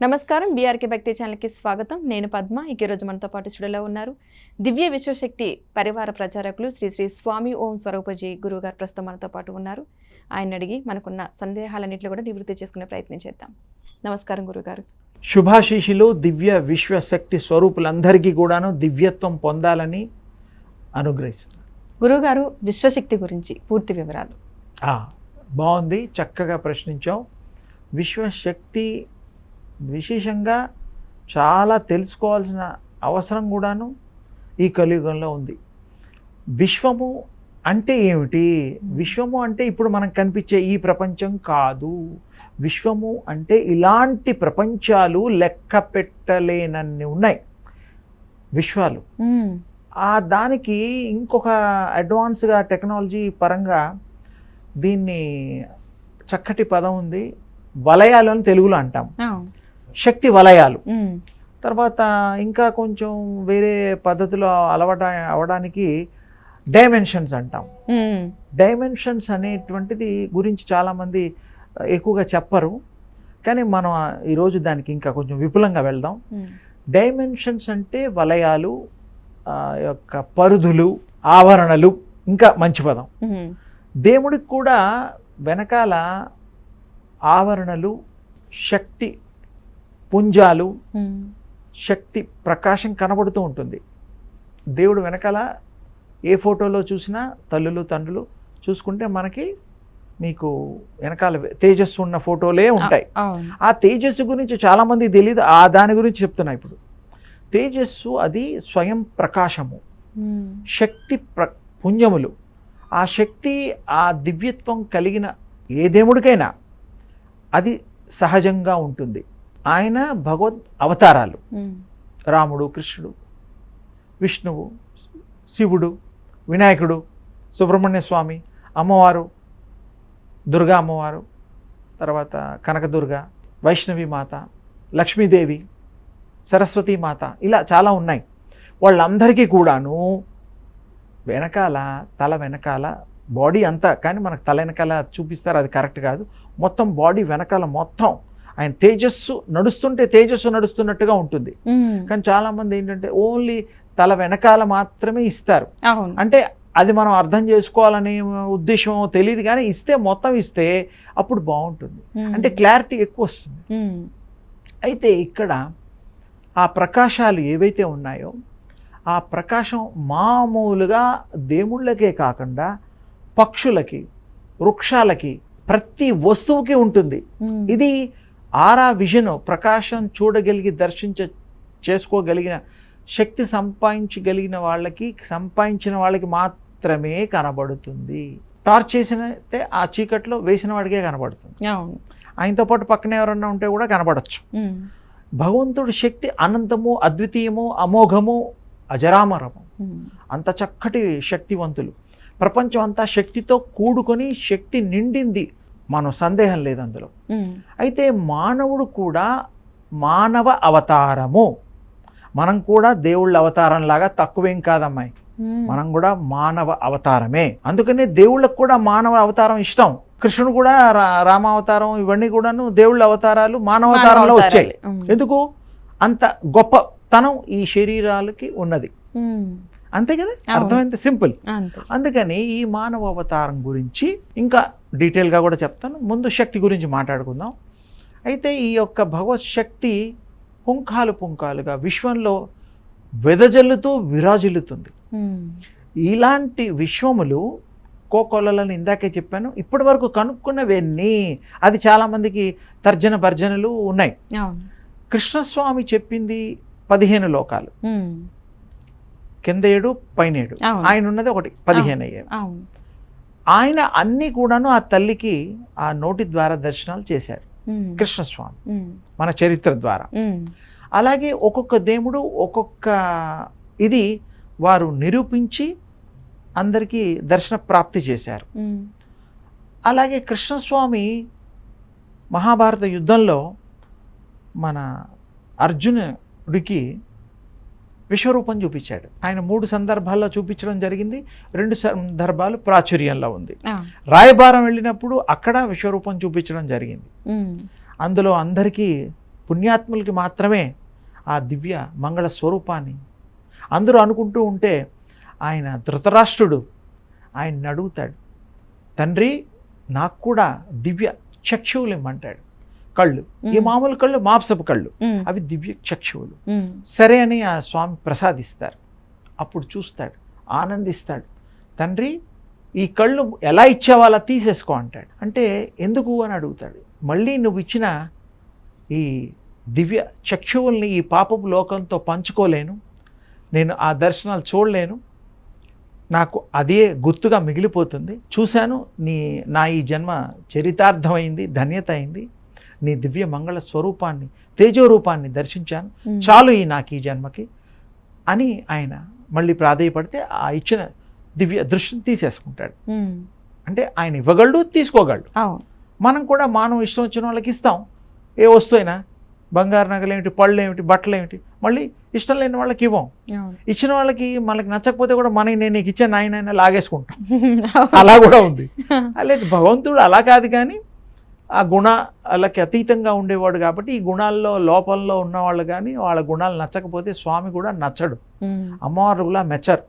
నమస్కారం. బీఆర్కే భక్తి ఛానల్కి స్వాగతం. నేను పద్మ. ఇక ఈ రోజు మనతో పాటు స్టూడియోలో ఉన్నారు దివ్య విశ్వశక్తి పరివార ప్రచారకులు శ్రీ శ్రీ స్వామి ఓం స్వరూపజీ గురువు గారు ప్రస్తుతం మనతో పాటు ఉన్నారు. ఆయన అడిగి మనకున్న సందేహాలన్నింటిలో కూడా నివృత్తి చేసుకునే ప్రయత్నం చేద్దాం. నమస్కారం గురుగారు శుభాశీషులు దివ్య విశ్వశక్తి స్వరూపులందరికీ కూడాను దివ్యత్వం పొందాలని అనుగ్రహిస్తుంది గురువుగారు విశ్వశక్తి గురించి పూర్తి వివరాలు. బాగుంది. చక్కగా ప్రశ్నించాం విశ్వశక్తి విశేషంగా చాలా తెలుసుకోవాల్సిన అవసరం కూడాను ఈ కలియుగంలో ఉంది. విశ్వము అంటే ఏమిటి? విశ్వము అంటే ఇప్పుడు మనకు కనిపించే ఈ ప్రపంచం కాదు. విశ్వము అంటే ఇలాంటి ప్రపంచాలు లెక్క పెట్టలేనన్ని ఉన్నాయి. విశ్వాలు. ఆ దానికి ఇంకొక అడ్వాన్స్గా టెక్నాలజీ పరంగా దీన్ని చక్కటి పదం ఉంది. వలయాలు అని తెలుగులో అంటాం. శక్తి వలయాలు. తర్వాత ఇంకా కొంచెం వేరే పద్ధతిలో అలవాట అవడానికి డైమెన్షన్స్ అంటాం. డైమెన్షన్స్ అనేటువంటిది గురించి చాలామంది ఎక్కువగా చెప్పరు. కానీ మనం ఈరోజు దానికి ఇంకా కొంచెం విపులంగా వెళ్దాం. డైమెన్షన్స్ అంటే వలయాలు యొక్క పరుదులు ఆవరణలు ఇంకా మంచి పదం. దేవుడికి కూడా వెనకాల ఆవరణలు శక్తి పుంజాలు శక్తి ప్రకాశం కనబడుతూ ఉంటుంది. దేవుడు వెనకాల ఏ ఫోటోలో చూసినా తల్లులు తండ్రులు చూసుకుంటే మనకి మీకు వెనకాల తేజస్సు ఉన్న ఫోటోలే ఉంటాయి. ఆ తేజస్సు గురించి చాలామంది తెలియదు ఆ దాని గురించి చెప్తున్నా ఇప్పుడు. తేజస్సు అది స్వయం ప్రకాశము. శక్తి ప్ర పుణ్యములు. ఆ శక్తి ఆ దివ్యత్వం కలిగిన ఏ దేవుడికైనా అది సహజంగా ఉంటుంది. ఆయన భగవద్ అవతారాలు. రాముడు కృష్ణుడు విష్ణువు శివుడు వినాయకుడు సుబ్రహ్మణ్య స్వామి అమ్మవారు దుర్గా అమ్మవారు తర్వాత కనకదుర్గ వైష్ణవి మాత లక్ష్మీదేవి సరస్వతి మాత ఇలా చాలా ఉన్నాయి. వాళ్ళందరికీ కూడాను వెనకాల తల వెనకాల బాడీ అంతా కానీ మనకు తల వెనకాల చూపిస్తారు అది కరెక్ట్ కాదు. మొత్తం బాడీ వెనకాల మొత్తం ఆయన తేజస్సు నడుస్తుంటే తేజస్సు నడుస్తున్నట్టుగా ఉంటుంది. కానీ చాలామంది ఏంటంటే ఓన్లీ తల వెనకాల మాత్రమే ఇస్తారు. అంటే అది మనం అర్థం చేసుకోవాలనే ఉద్దేశం తెలియదు కానీ ఇస్తే మొత్తం ఇస్తే అప్పుడు బాగుంటుంది. అంటే క్లారిటీ ఎక్కువ వస్తుంది. అయితే ఇక్కడ ఆ ప్రకాశాలు ఏవైతే ఉన్నాయో ఆ ప్రకాశం మామూలుగా దేవుళ్ళకే కాకుండా పక్షులకి వృక్షాలకి ప్రతి వస్తువుకి ఉంటుంది. ఇది ఆరా విజన్ ప్రకాశం చూడగలిగి దర్శించ చేసుకోగలిగిన శక్తి సంపాదించగలిగిన వాళ్ళకి సంపాదించిన వాళ్ళకి మాత్రమే కనబడుతుంది. టార్చ్ చేసినైతే ఆ చీకట్లో వేసిన వాడికే కనబడుతుంది. ఆయనతో పాటు పక్కన ఎవరన్నా ఉంటే కూడా కనబడచ్చు. భగవంతుడి శక్తి అనంతము అద్వితీయము అమోఘము అజరామరము. అంత చక్కటి శక్తివంతులు. ప్రపంచం అంతా శక్తితో కూడుకొని శక్తి నిండింది మనం సందేహం లేదు అందులో. అయితే మానవుడు కూడా మానవ అవతారము. మనం కూడా దేవుళ్ళ అవతారం లాగా తక్కువేం కాదమ్మాయి. మనం కూడా మానవ అవతారమే. అందుకనే దేవుళ్ళకు కూడా మానవ అవతారం ఇష్టం. కృష్ణుడు కూడా రామావతారం ఇవన్నీ కూడాను దేవుళ్ళ అవతారాలు మానవ అవతారంలో వచ్చాయి. ఎందుకు? అంత గొప్పతనం ఈ శరీరాలకి ఉన్నది. అంతే కదా. అర్థమైంది? సింపుల్. అందుకని ఈ మానవ అవతారం గురించి ఇంకా డీటెయిల్గా కూడా చెప్తాను. ముందు శక్తి గురించి మాట్లాడుకుందాం. అయితే ఈ యొక్క భగవత్ శక్తి పుంఖాలు పుంఖాలుగా విశ్వంలో వెదజల్లుతూ విరాజిల్లుతుంది. ఇలాంటి విశ్వములు కోకొల్లలను ఇందాకే చెప్పాను. ఇప్పటి వరకు కనుక్కున్నవన్నీ అది చాలామందికి తర్జన భర్జనలు ఉన్నాయి. కృష్ణస్వామి చెప్పింది పదిహేను లోకాలు. కింద ఏడు పైన ఏడు. ఆయన ఉన్నది ఒకటి పదిహేను అవును. ఆయన అన్ని కూడాను ఆ తల్లికి ఆ నోటి ద్వారా దర్శనాలు చేశారు. కృష్ణస్వామి మన చరిత్ర ద్వారా. అలాగే ఒక్కొక్క దేవుడు ఒక్కొక్క ఇది వారు నిరూపించి అందరికీ దర్శన ప్రాప్తి చేశారు. అలాగే కృష్ణస్వామి మహాభారత యుద్ధంలో మన అర్జునుడికి విశ్వరూపం చూపించాడు. ఆయన మూడు సందర్భాల్లో చూపించడం జరిగింది. రెండు సందర్భాలు ప్రాచుర్యంలో ఉంది. రాయబారం వెళ్ళినప్పుడు అక్కడ విశ్వరూపం చూపించడం జరిగింది. అందులో అందరికీ పుణ్యాత్ములకి మాత్రమే ఆ దివ్య మంగళ స్వరూపాన్ని. అందరూ అనుకుంటూ ఉంటే ఆయన ధృతరాష్ట్రుడు ఆయన్ని అడుగుతాడు. తండ్రి నాకు కూడా దివ్య చక్షువులు ఇమ్మంటాడు. కళ్ళు. ఈ మ్మ్. మామూలు కళ్ళు మాంసపు కళ్ళు. అవి దివ్య చక్షువులు. సరే అని ఆ స్వామి ప్రసాదిస్తారు. అప్పుడు చూస్తాడు ఆనందిస్తాడు. తండ్రి ఈ కళ్ళు ఎలా ఇచ్చావో అలా తీసేసుకో అంటాడు. అంటే ఎందుకు అని అడుగుతాడు. మళ్ళీ నువ్వు ఇచ్చిన ఈ దివ్య చక్షువుల్ని ఈ పాపపు లోకంతో పంచుకోలేను. నేను ఆ దర్శనాలు చూడలేను. నాకు అదే గుర్తుగా మిగిలిపోతుంది. చూశాను నీ నా ఈ జన్మ చరితార్థమైంది ధన్యత అయింది. నీ దివ్య మంగళ స్వరూపాన్ని తేజో రూపాన్ని దర్శించాను. చాలు ఈ నాకు ఈ జన్మకి అని ఆయన మళ్ళీ ప్రాధేయపడితే ఆ ఇచ్చిన దివ్య దృష్టిని తీసేసుకుంటాడు. అంటే ఆయన ఇవ్వగలడు తీసుకోగలడు. మనం కూడా మానవ ఇష్టం వచ్చిన వాళ్ళకి ఇస్తాం. ఏ వస్తువైనా బంగారు నగలు ఏమిటి పళ్ళు ఏమిటి బట్టలు ఏమిటి మళ్ళీ ఇష్టం లేని వాళ్ళకి ఇవ్వం. ఇచ్చిన వాళ్ళకి మనకి నచ్చకపోతే కూడా మన నేను నీకు ఇచ్చే నాయన లాగేసుకుంటాం. అలా కూడా ఉంది. లేదు భగవంతుడు అలా కాదు కానీ ఆ గుణాలకి అతీతంగా ఉండేవాడు కాబట్టి ఈ గుణాల్లో లోపంలో ఉన్నవాళ్ళు కానీ వాళ్ళ గుణాలు నచ్చకపోతే స్వామి కూడా నచ్చడు మ్మ్. అమ్మవారు కూడా మెచ్చరు.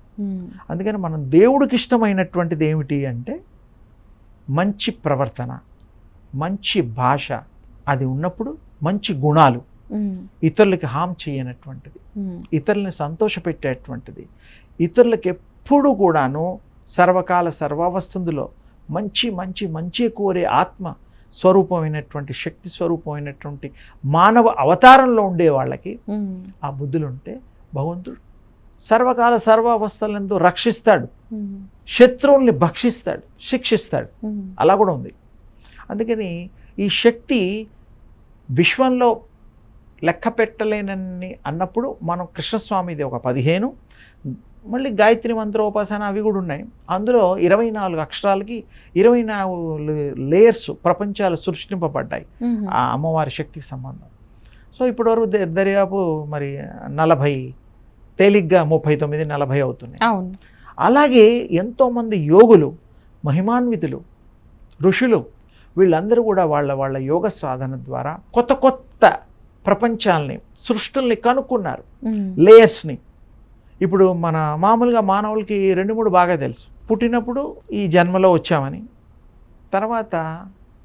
అందుకని మనం దేవుడికి ఇష్టమైనటువంటిది ఏమిటి అంటే మంచి ప్రవర్తన మంచి భాష అది ఉన్నప్పుడు మంచి గుణాలు. ఇతరులకి హామ్ చేయనటువంటిది. ఇతరులని సంతోషపెట్టేటువంటిది ఇతరులకు ఎప్పుడు కూడాను సర్వకాల సర్వావస్థందులో మంచి మంచి మంచి కోరే ఆత్మ స్వరూపమైనటువంటి శక్తి స్వరూపమైనటువంటి మానవ అవతారంలో ఉండే వాళ్ళకి. ఆ బుద్ధులు ఉంటే భగవంతుడు సర్వకాల సర్వావస్థలందు రక్షిస్తాడు. శత్రువుల్ని భక్షిస్తాడు శిక్షిస్తాడు. అలా కూడా ఉంది అందుకని ఈ శక్తి విశ్వంలో లెక్క పెట్టలేనని అన్నప్పుడు మనం కృష్ణస్వామిది ఒక పదిహేను మళ్ళీ గాయత్రి మంత్రోపాసన అవి కూడా ఉన్నాయి. అందులో ఇరవై నాలుగు అక్షరాలకి ఇరవై నాలుగు లేయర్స్ ప్రపంచాలు సృష్టింపబడ్డాయి. ఆ అమ్మవారి శక్తికి సంబంధం. సో ఇప్పటివరకు దర్యాపు మరి నలభై తేలిగ్గా ముప్పై తొమ్మిది నలభై అవుతున్నాయి. అవును. అలాగే ఎంతోమంది యోగులు మహిమాన్వితులు ఋషులు వీళ్ళందరూ కూడా వాళ్ళ వాళ్ళ యోగ సాధన ద్వారా కొత్త కొత్త ప్రపంచాల్ని సృష్టుల్ని కనుక్కున్నారు. లేయర్స్ని. ఇప్పుడు మన మామూలుగా మానవులకి రెండు మూడు బాగా తెలుసు. పుట్టినప్పుడు ఈ జన్మలో వచ్చామని తర్వాత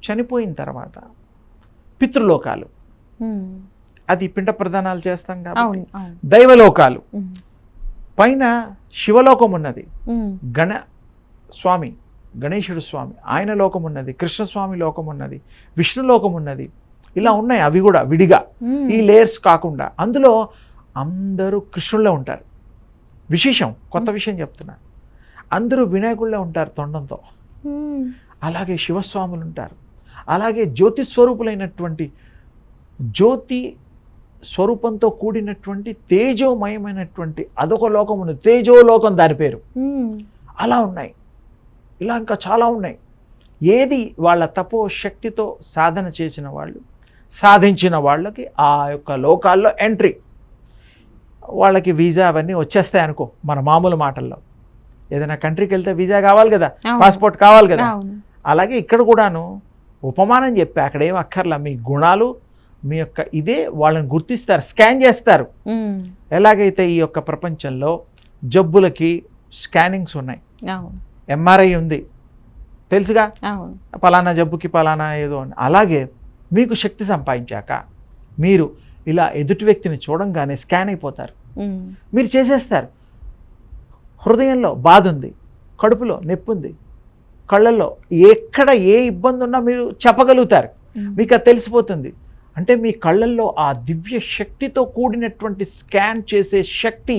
చనిపోయిన తర్వాత పితృలోకాలు. అది పిండ ప్రదానాలు చేస్తాం కాబట్టి దైవలోకాలు. పైన శివలోకం ఉన్నది. గణ స్వామి గణేశుడు స్వామి ఆయన లోకం ఉన్నది కృష్ణస్వామి లోకం ఉన్నది విష్ణు లోకం ఉన్నది. ఇలా ఉన్నాయి అవి కూడా విడిగా. ఈ లేయర్స్ కాకుండా అందులో అందరూ కృష్ణుల్లో ఉంటారు. విశేషం కొత్త విషయం చెప్తున్నా. అందరూ వినాయకుళ్ళే ఉంటారు తొండంతో. అలాగే శివస్వాములు ఉంటారు. అలాగే జ్యోతి స్వరూపులైనటువంటి జ్యోతి స్వరూపంతో కూడినటువంటి తేజోమయమైనటువంటి అదొక లోకం ఉంది. తేజోలోకం దాని పేరు. అలా ఉన్నాయి. ఇలా ఇంకా చాలా ఉన్నాయి. ఏది వాళ్ళ తపో శక్తితో సాధన చేసిన వాళ్ళు సాధించిన వాళ్ళకి ఆ యొక్క లోకాల్లో ఎంట్రీ. వాళ్ళకి వీసా అవన్నీ వచ్చేస్తాయి అనుకో మన మామూలు మాటల్లో. ఏదైనా కంట్రీకి వెళ్తే వీసా కావాలి కదా. పాస్పోర్ట్ కావాలి కదా? అలాగే ఇక్కడ కూడాను ఉపమానం చెప్పి అక్కడ ఏం అక్కర్లా మీ గుణాలు మీ యొక్క ఇదే వాళ్ళని గుర్తిస్తారు స్కాన్ చేస్తారు. ఎలాగైతే ఈ యొక్క ప్రపంచంలో జబ్బులకి స్కానింగ్స్ ఉన్నాయి? ఎంఆర్ఐ ఉంది. తెలుసుగా? పలానా జబ్బుకి పలానా ఏదో అని అలాగే మీకు శక్తి సంపాదించాక మీరు ఇలా ఎదుటి వ్యక్తిని చూడంగానే స్కాన్ అయిపోతారు. మీరు చేసేస్తారు హృదయంలో బాధ ఉంది కడుపులో నొప్పి ఉంది కళ్ళల్లో ఎక్కడ ఏ ఇబ్బంది ఉన్నా మీరు చెప్పగలుగుతారు. మీకు అది తెలిసిపోతుంది అంటే మీ కళ్ళల్లో ఆ దివ్య శక్తితో కూడినటువంటి స్కాన్ చేసే శక్తి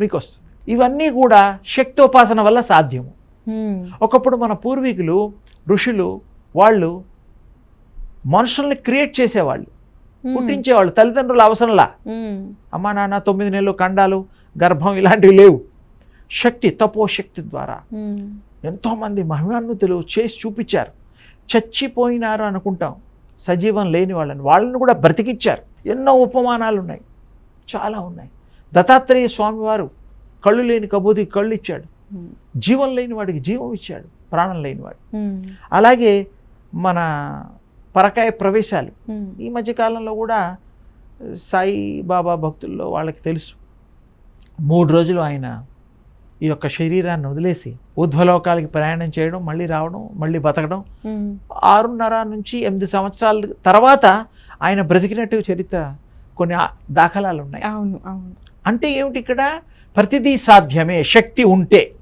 మీకు వస్తుంది ఇవన్నీ కూడా శక్తోపాసన వల్ల సాధ్యము. ఒకప్పుడు మన పూర్వీకులు ఋషులు వాళ్ళు మనుషుల్ని క్రియేట్ చేసేవాళ్ళు. పుట్టించేవాళ్ళు తల్లిదండ్రుల అవసరంలా. మ్మ్. అమ్మా నాన్న తొమ్మిది నెలలు కండాలు గర్భం ఇలాంటివి లేవు. శక్తి తపోశక్తి ద్వారా. ఎంతోమంది మహిమాన్వితులు చేసి చూపించారు. చచ్చిపోయినారు అనుకుంటాం. సజీవం లేని వాళ్ళని. వాళ్ళని కూడా బ్రతికిచ్చారు. ఎన్నో ఉపమానాలు ఉన్నాయి చాలా ఉన్నాయి. దత్తాత్రేయ స్వామివారు కళ్ళు లేని కబూదికి కళ్ళు ఇచ్చాడు. జీవం లేని వాడికి జీవం ఇచ్చాడు. ప్రాణం లేనివాడు. అలాగే మన పరకాయ ప్రవేశాలు. ఈ మధ్య కాలంలో కూడా సాయి బాబా భక్తుల్లో వాళ్ళకి తెలుసు. మూడు రోజులు ఆయన ఈ యొక్క శరీరాన్ని వదిలేసి ఊర్ధ్వలోకాలకి ప్రయాణం చేయడం మళ్ళీ రావడం మళ్ళీ బతకడం. ఆరున్నర నుంచి ఎనిమిది సంవత్సరాల తర్వాత ఆయన బ్రతికినట్టు చరిత్ర కొన్ని దాఖలాలు ఉన్నాయి. అవును అవును. అంటే ఏమిటి ఇక్కడ? ప్రతిదీ సాధ్యమే శక్తి ఉంటే.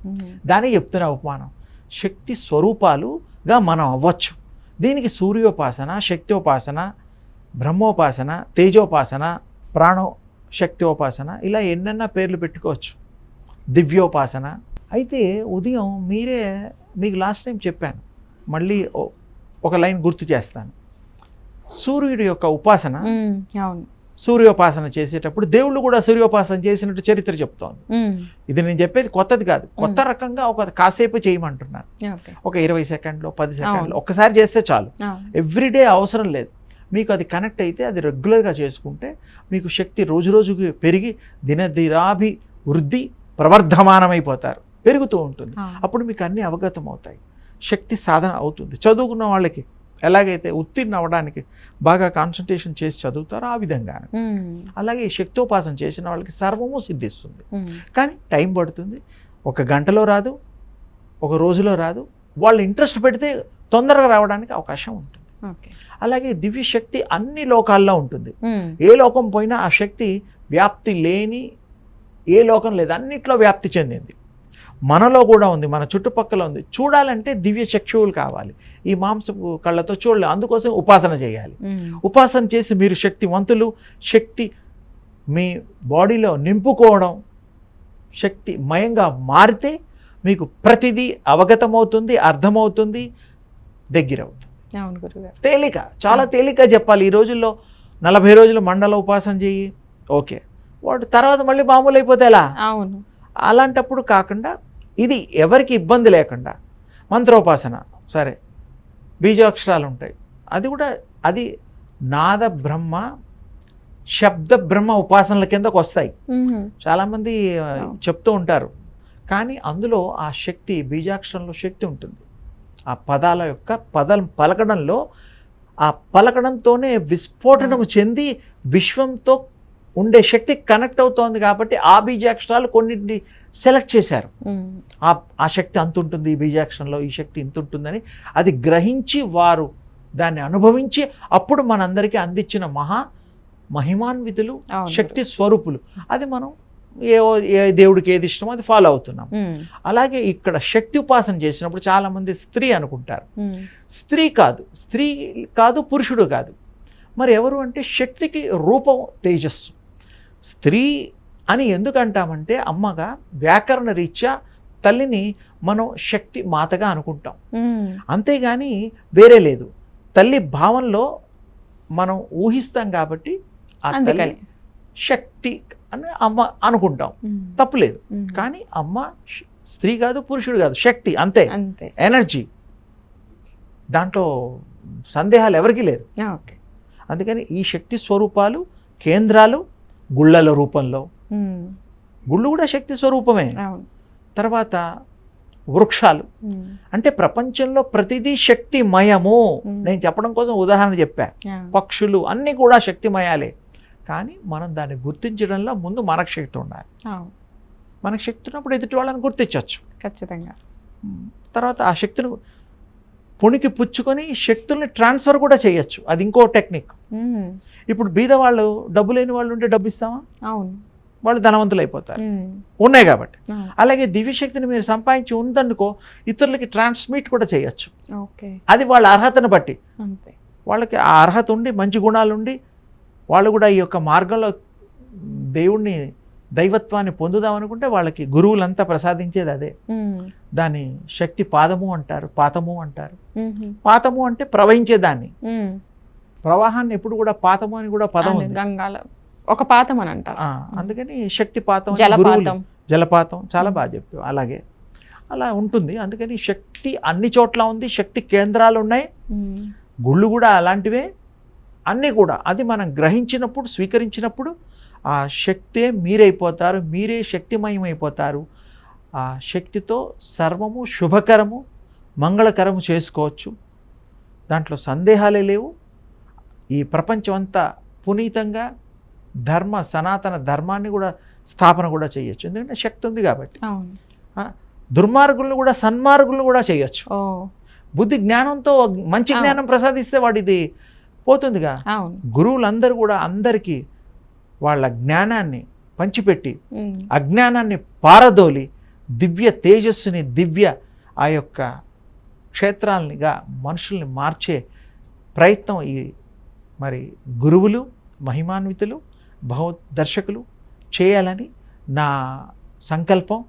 దాన్ని చెప్తున్న ఉపమానం. శక్తి స్వరూపాలుగా మనం అవ్వచ్చు. దీనికి సూర్యోపాసన శక్తోపాసన బ్రహ్మోపాసన తేజోపాసన ప్రాణో శక్తోపాసన ఇలా ఎన్నెన్న పేర్లు పెట్టుకోవచ్చు. దివ్యోపాసన. అయితే ఉదయం మీరే మీకు లాస్ట్ టైం చెప్పాను. మళ్ళీ ఒక లైన్ గుర్తు చేస్తాను. సూర్యుడి యొక్క ఉపాసన అవును. సూర్యోపాసన చేసేటప్పుడు దేవుళ్ళు కూడా సూర్యోపాసన చేసినట్టు చరిత్ర చెప్తోంది. ఇది నేను చెప్పేది కొత్తది కాదు. కొత్త రకంగా ఒక కాసేపు చేయమంటున్నాను. ఒక ఇరవై సెకండ్లో పది సెకండ్లో. ఒక్కసారి చేస్తే చాలు. ఎవ్రీడే అవసరం లేదు. మీకు అది కనెక్ట్ అయితే అది రెగ్యులర్గా చేసుకుంటే మీకు శక్తి రోజు రోజుకి పెరిగి దినదిరాభి వృద్ధి ప్రవర్ధమానమైపోతారు. పెరుగుతూ ఉంటుంది. అప్పుడు మీకు అన్నీ అవగతం అవుతాయి శక్తి సాధన అవుతుంది. చదువుకున్న వాళ్ళకి ఎలాగైతే ఉత్తీర్ణ అవ్వడానికి బాగా కాన్సన్ట్రేషన్ చేసి చదువుతారో ఆ విధంగా అలాగే శక్తోపాసన చేసిన వాళ్ళకి సర్వము సిద్ధిస్తుంది. కానీ టైం పడుతుంది ఒక గంటలో రాదు ఒక రోజులో రాదు వాళ్ళు ఇంట్రెస్ట్ పెడితే తొందరగా రావడానికి అవకాశం ఉంటుంది. అలాగే దివ్య శక్తి అన్ని లోకాల్లో ఉంటుంది. ఏ లోకం పోయినా ఆ శక్తి వ్యాప్తి లేని ఏ లోకం లేదు అన్నిట్లో వ్యాప్తి చెందింది. మనలో కూడా ఉంది మన చుట్టుపక్కల ఉంది. చూడాలంటే దివ్య చక్షువులు కావాలి. ఈ మాంసపు కళ్ళతో చూడలే అందుకోసం ఉపాసన చేయాలి. ఉపాసన చేసి మీరు శక్తివంతులు శక్తి మీ బాడీలో నింపుకోవడం శక్తి మయంగా మారితే మీకు ప్రతిదీ అవగతమవుతుంది అర్థమవుతుంది దగ్గరవుతుంది. తేలిక చాలా తేలిక చెప్పాలి. ఈ రోజుల్లో నలభై రోజులు మండల ఉపాసన చెయ్యి ఓకే. వాడు తర్వాత మళ్ళీ మామూలు అయిపోతే ఎలా? అవును. అలాంటప్పుడు కాకుండా ఇది ఎవరికి ఇబ్బంది లేకుండా. మంత్రోపాసన సరే. బీజాక్షరాలు ఉంటాయి అది కూడా అది నాద బ్రహ్మ శబ్ద బ్రహ్మ ఉపాసనల కిందకు వస్తాయి. చాలామంది. చెప్తూ ఉంటారు. కానీ అందులో ఆ శక్తి బీజాక్షరంలో శక్తి ఉంటుంది. ఆ పదాల యొక్క పదం పలకడంలో ఆ పలకడంతోనే విస్ఫోటనం చెంది విశ్వంతో ఉండే శక్తి కనెక్ట్ అవుతోంది కాబట్టి ఆ బీజాక్షరాలు కొన్నింటిని సెలెక్ట్ చేశారు. ఆ ఆ శక్తి అంత ఉంటుంది ఈ బీజాక్షరంలో ఈ శక్తి ఇంత ఉంటుందని అది గ్రహించి వారు దాన్ని అనుభవించి అప్పుడు మనందరికీ అందించిన మహా మహిమాన్వితులు శక్తి స్వరూపులు. అది మనం ఏ ఏ దేవుడికి ఏది ఇష్టమో అది ఫాలో అవుతున్నాం. అలాగే ఇక్కడ శక్తి ఉపాసన చేసినప్పుడు చాలామంది స్త్రీ అనుకుంటారు. స్త్రీ కాదు స్త్రీ కాదు పురుషుడు కాదు. మరి ఎవరు అంటే శక్తికి రూపం తేజస్సు. స్త్రీ అని ఎందుకు అంటామంటే అమ్మగా వ్యాకరణ రీత్యా తల్లిని మనం శక్తి మాతగా అనుకుంటాం. అంతేగాని వేరే లేదు. తల్లి భావంలో మనం ఊహిస్తాం కాబట్టి ఆ తల్లి శక్తి అని అమ్మ అనుకుంటాం. తప్పులేదు కానీ అమ్మ స్త్రీ కాదు పురుషుడు కాదు శక్తి అంతే. ఎనర్జీ. దాంట్లో సందేహాలు ఎవరికీ లేదు. అందుకని ఈ శక్తి స్వరూపాలు కేంద్రాలు గుళ్ళల రూపంలో గుళ్ళు కూడా శక్తి స్వరూపమే. తర్వాత వృక్షాలు. అంటే ప్రపంచంలో ప్రతిదీ శక్తిమయము. నేను చెప్పడం కోసం ఉదాహరణ చెప్పా. పక్షులు అన్నీ కూడా శక్తిమయాలే. కానీ మనం దాన్ని గుర్తించడంలో ముందు మనకు శక్తి ఉండాలి. మనకు శక్తి ఉన్నప్పుడు ఎదుటి వాళ్ళని గుర్తించవచ్చు ఖచ్చితంగా. తర్వాత ఆ శక్తిని పుణికి పుచ్చుకొని శక్తుల్ని ట్రాన్స్ఫర్ కూడా చేయొచ్చు. అది ఇంకో టెక్నిక్. ఇప్పుడు బీద వాళ్ళు డబ్బు లేని వాళ్ళు ఉంటే డబ్బు ఇస్తామా? అవును. వాళ్ళు ధనవంతులు అయిపోతారు ఉన్నాయి కాబట్టి. అలాగే దివ్యశక్తిని మీరు సంపాదించి ఉందనుకో ఇతరులకి ట్రాన్స్మిట్ కూడా చేయొచ్చు. అది వాళ్ళ అర్హతను బట్టి. వాళ్ళకి ఆ అర్హత ఉండి మంచి గుణాలు ఉండి వాళ్ళు కూడా ఈ యొక్క మార్గంలో దేవుణ్ణి దైవత్వాన్ని పొందుదాం అనుకుంటే వాళ్ళకి గురువులంతా ప్రసాదించేది అదే. దాని శక్తి పాదము అంటారు పాతము అంటారు. పాతము అంటే ప్రవహించేదాన్ని. ప్రవాహాన్ని ఎప్పుడు కూడా పాతము అని కూడా పదం గంగాల ఒక పాతం అని అంటారు. ఆ, అందుకని శక్తి పాతం అని గురువులు- జలపాతం జలపాతం చాలా బాగా చెప్పావు అలాగే. అలా ఉంటుంది. అందుకని శక్తి అన్ని చోట్ల ఉంది శక్తి కేంద్రాలు ఉన్నాయి. గుళ్ళు కూడా అలాంటివే. అన్నీ కూడా. అది మనం గ్రహించినప్పుడు స్వీకరించినప్పుడు ఆ శక్తే మీరైపోతారు మీరే శక్తిమయం అయిపోతారు ఆ శక్తితో సర్వము శుభకరము మంగళకరము చేసుకోవచ్చు. దాంట్లో సందేహాలే లేవు. ఈ ప్రపంచం అంతా పునీతంగా ధర్మ సనాతన ధర్మాన్ని కూడా స్థాపన కూడా చేయొచ్చు. ఎందుకంటే శక్తి ఉంది కాబట్టి. దుర్మార్గులను కూడా సన్మార్గులను కూడా చేయొచ్చు. బుద్ధి జ్ఞానంతో మంచి. జ్ఞానం ప్రసాదిస్తే వాడిది పోతుందిగా. గురువులందరూ కూడా అందరికీ వాళ్ళ జ్ఞానాన్ని పంచిపెట్టి అజ్ఞానాన్ని పారదోలి దివ్య తేజస్సుని దివ్య ఆ యొక్క క్షేత్రాలనిగా మనుషుల్ని మార్చే ప్రయత్నం ఈ మరి గురువులు మహిమాన్వితులు భగవ దర్శకులు చేయాలని నా సంకల్పం.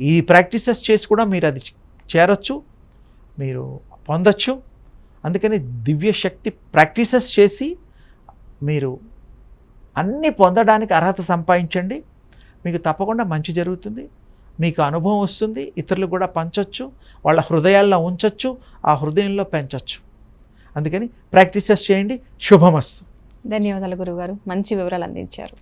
ఈ ప్రాక్టీసెస్ చేసి కూడా మీరు అది చేరొచ్చు మీరు పొందొచ్చు. అందుకని దివ్య శక్తి ప్రాక్టీసెస్ చేసి మీరు అన్నీ పొందడానికి అర్హత సంపాదించండి. మీకు తప్పకుండా మంచి జరుగుతుంది. మీకు అనుభవం వస్తుంది. ఇతరులు కూడా పంచవచ్చు వాళ్ళ హృదయాల్లో ఉంచవచ్చు ఆ హృదయంలో పెంచొచ్చు. అందుకని ప్రాక్టీసెస్ చేయండి. శుభమస్తు. ధన్యవాదాలు గురుగారు మంచి వివరాలు అందించారు.